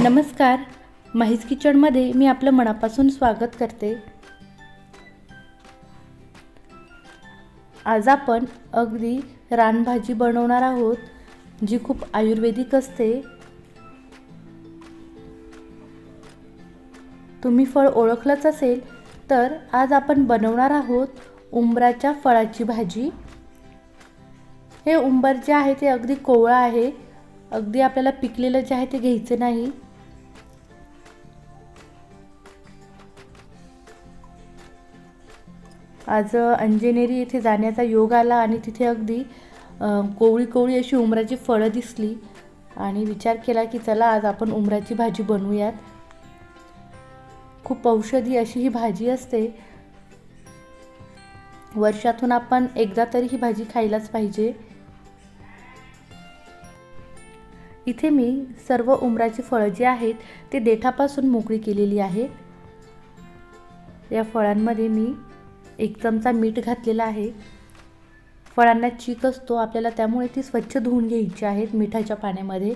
नमस्कार. माहीज किचनमध्ये मी आपलं मनापासून स्वागत करते. आज आपण अगदी रानभाजी बनवणार आहोत जी खूप आयुर्वेदिक असते. तुम्ही फळ ओळखलंच असेल तर आज आपण बनवणार आहोत उंबराच्या फळाची भाजी. हे उंबर जे आहे ते अगदी कोवळं आहे. अगदी आपल्याला पिकलेलं जे आहे ते घ्यायचं नाही. आज अंजनेरी येथे जाण्याचा योग आला आणि तिथे अगदी कोवळी कोवळी अशी उमराची फळं दिसली आणि विचार केला की चला आज आपण उमराची भाजी बनवूयात. खूप औषधी अशी ही भाजी असते. वर्षातून आपण एकदा तरी ही भाजी खायलाच पाहिजे. इथे मी सर्व उमराची फळं जी आहेत ते देठापासून मोकळी केलेली आहेत. या फळांमध्ये मी एक चमचा मीठ घातलेला आहे. फळांना चीक असतो आपल्याला त्यामुळे ती स्वच्छ धुवून घ्यायची आहेत मिठाच्या पाण्यामध्ये.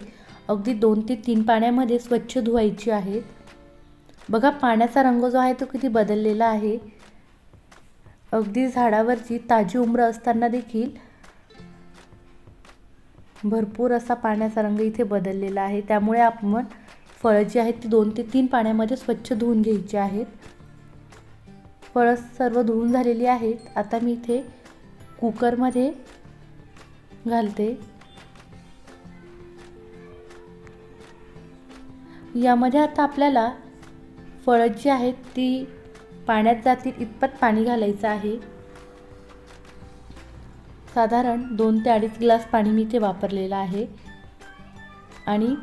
अगदी दोन ते तीन पाण्यामध्ये स्वच्छ धुवायची आहेत. बघा पाण्याचा रंग जो आहे तो किती बदललेला आहे. अगदी झाडावरची ताजी उमरं असताना देखील भरपूर असा पाण्याचा रंग इथे बदललेला आहे. त्यामुळे आपण फळं जी आहेत ती दोन ते तीन पाण्यामध्ये स्वच्छ धुवून घ्यायची आहेत. फळं सर्व धुवून झालेली आहेत. आता मी इथे कुकरमध्ये घालते. यामध्ये आता आपल्याला फळं जी आहेत ती पाण्यात जातील इतपत पाणी घालायचं आहे. साधारण दोन ते अडीच ग्लास पाणी मी इथे वापरलेलं आहे. आणि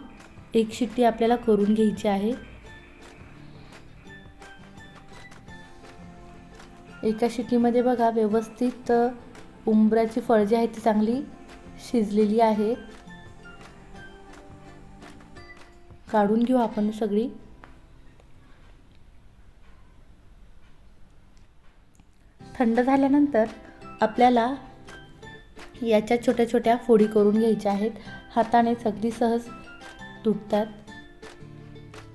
एक शिट्टी आपल्याला करून घ्यायची आहे. एका शिटीमध्ये बघा व्यवस्थित उंबऱ्याची फळ जी आहे ती चांगली शिजलेली आहे काढून घेऊ आपण सगळी. थंड झाल्यानंतर आपल्याला याच्या छोट्या छोट्या फोडी करून घ्यायच्या आहेत. हाताने सगळी सहज तुटतात.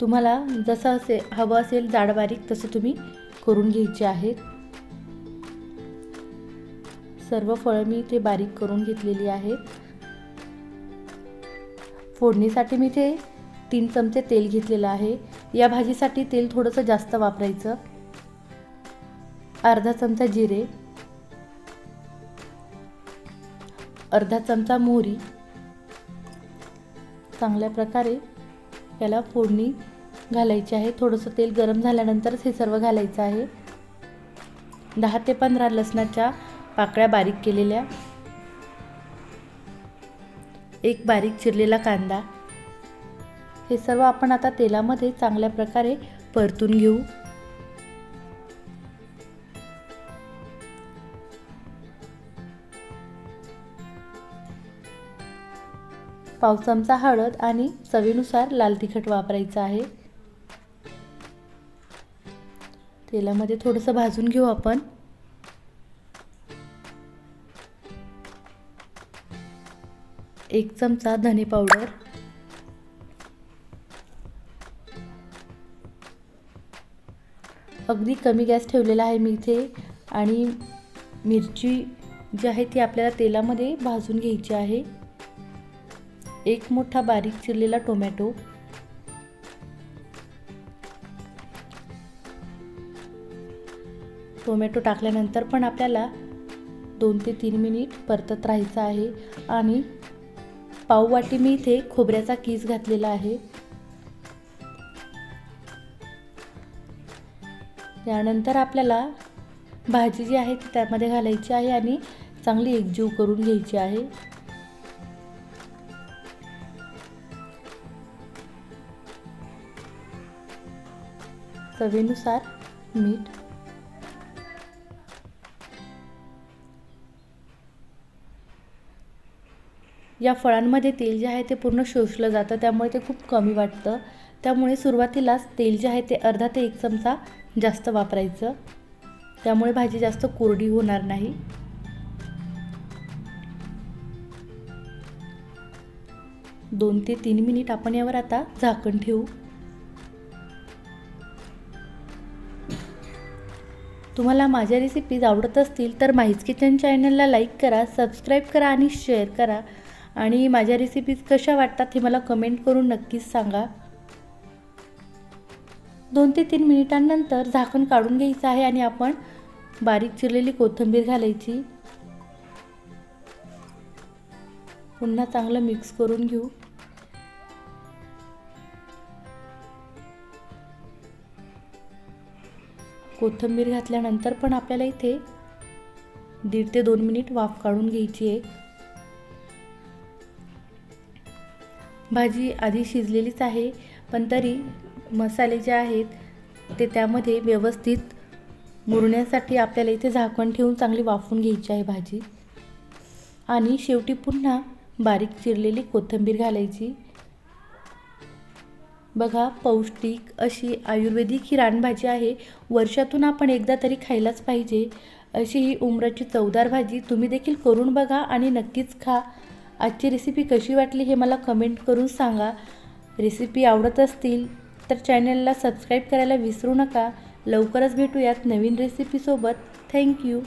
तुम्हाला जसं असे हवं असेल जाड बारीक तसं तुम्ही करून घ्यायचे आहेत. सर्व फळं मी इथे बारीक करून घेतलेली आहेत. फोडणीसाठी मी इथे तीन चमचे तेल घेतलेलं आहे. या भाजीसाठी तेल थोडंसं जास्त वापरायचं. अर्धा चमचा जिरे. अर्धा चमचा मोहरी. चांगल्या प्रकारे याला फोडणी घालायची आहे. थोडंसं तेल गरम झाल्यानंतरच हे सर्व घालायचं आहे. दहा ते पंधरा लसणाच्या पाकळ्या बारीक केलेल्या एक बारीक चिरलेला कांदा. हे सर्व आपण आता तेलामध्ये चांगल्या प्रकारे परतून घेऊ. पाव चमचा हळद आणि चवीनुसार लाल तिखट वापरायचं आहे. तेलामध्ये थोडंसं भाजून घेऊ आपण. एक चमचा धने पावडर. अगदी कमी गॅस ठेवलेला आहे मी इथे. आणि मिरची जी आहे ती आपल्याला तेलामध्ये भाजून घ्यायची आहे. एक मोठा बारीक चिरलेला टोमॅटो. टोमॅटो टाकल्यानंतर पण आपल्याला दोन ते तीन मिनिट परतत राहायचं आहे. आणि पाववाटी मी इथे खोबऱ्याचा कीस घातलेला आहे. यानंतर आपल्याला भाजी जी आहे ती त्यामध्ये घालायची आहे आणि चांगली एकजीव करून घ्यायची आहे. चवीनुसार मीठ या फळांमध्ये तेल जे आहे ते पूर्ण शोषलं जातं त्यामुळे ते खूप कमी वाटतं. त्यामुळे सुरुवातीलाच तेल जे आहे ते अर्धा ते एक चमचा जास्त वापरायचं. त्यामुळे भाजी जास्त कोरडी होणार नाही. दोन ते तीन मिनिट आपण यावर आता झाकण ठेवू. तुम्हाला माझ्या रेसिपीज आवडत असतील तर माहीज किचन चॅनलला लाईक करा सबस्क्राईब करा आणि शेअर करा. आणि माझ्या रेसिपीज कशा वाटतात हे मला कमेंट करून नक्कीच सांगा. दोन ते तीन मिनिटांनंतर झाकण काढून घ्यायचं आहे आणि आपण बारीक चिरलेली कोथिंबीर घालायची. पुन्हा चांगलं मिक्स करून घेऊ. कोथिंबीर घातल्यानंतर पण आपल्याला इथे दीड ते दोन मिनिट वाफ काढून घ्यायची आहे. भाजी आधी शिजलेलीच आहे पण तरी मसाले जे आहेत ते त्यामध्ये व्यवस्थित मुरण्यासाठी आपल्याला इथे झाकण ठेवून चांगली वाफून घ्यायची आहे भाजी. आणि शेवटी पुन्हा बारीक चिरलेली कोथिंबीर घालायची. बघा पौष्टिक अशी आयुर्वेदिक ही रानभाजी आहे. वर्षातून आपण एकदा तरी खायलाच पाहिजे. अशी ही उमराची चवदार भाजी तुम्ही देखील करून बघा आणि नक्कीच खा. आजची रेसिपी कशी वाटली हे मला कमेंट करून सांगा. रेसिपी आवडत असतील तर चॅनलला सबस्क्राईब करायला विसरू नका. लवकरच भेटूयात नवीन रेसिपीसोबत थँक्यू